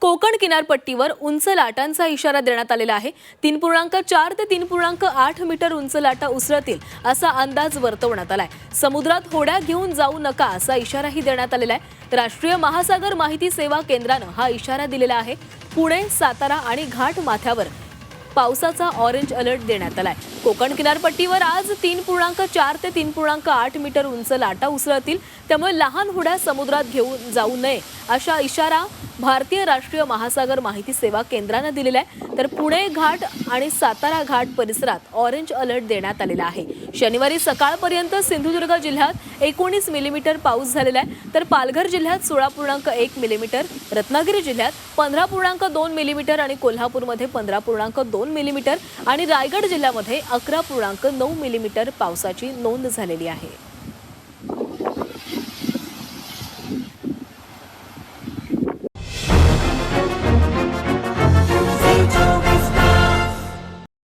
कोकण किनारपट्टीवर उंच लाटांचा इशारा देण्यात आलेला आहे. तीन पूर्णांक चार ते तीन पूर्णांक आठ मीटर उंच लाटा उसळतील असा अंदाज वर्तवण्यात आलाय. समुद्रात होड्या घेऊन जाऊ नका असा इशाराही देण्यात आलेला आहे. राष्ट्रीय महासागर माहिती सेवा केंद्रानं हा इशारा दिलेला आहे. पुणे सातारा आणि घाट माथ्यावर पावसाचा ऑरेंज अलर्ट देण्यात आलाय. कोकण किनारपट्टीवर आज तीन पूर्णांक चार ते तीन पूर्णांक आठ मीटर उंच लाटा उसळतील. त्यामुळे लहान होड्या समुद्रात घेऊन जाऊ नये अशा इशारा भारतीय राष्ट्रीय महासागर माहिती सेवा केंद्रानं दिलेला आहे. तर पुणे घाट आणि सातारा घाट परिसरात ऑरेंज अलर्ट देण्यात आलेला आहे. शनिवारी सकाळपर्यंत सिंधुदुर्ग जिल्ह्यात एकोणीस मिलीमीटर पाऊस झालेला आहे. तर पालघर जिल्ह्यात सोळा पूर्णांक एक मिलीमीटर रत्नागिरी जिल्ह्यात पंधरा पूर्णांक दोन मिलीमीटर आणि कोल्हापूरमध्ये पंधरा पूर्णांक दोन मिलीमीटर आणि रायगड जिल्ह्यामध्ये अकरा पूर्णांक नऊ मिलीमीटर पावसाची नोंद झालेली आहे.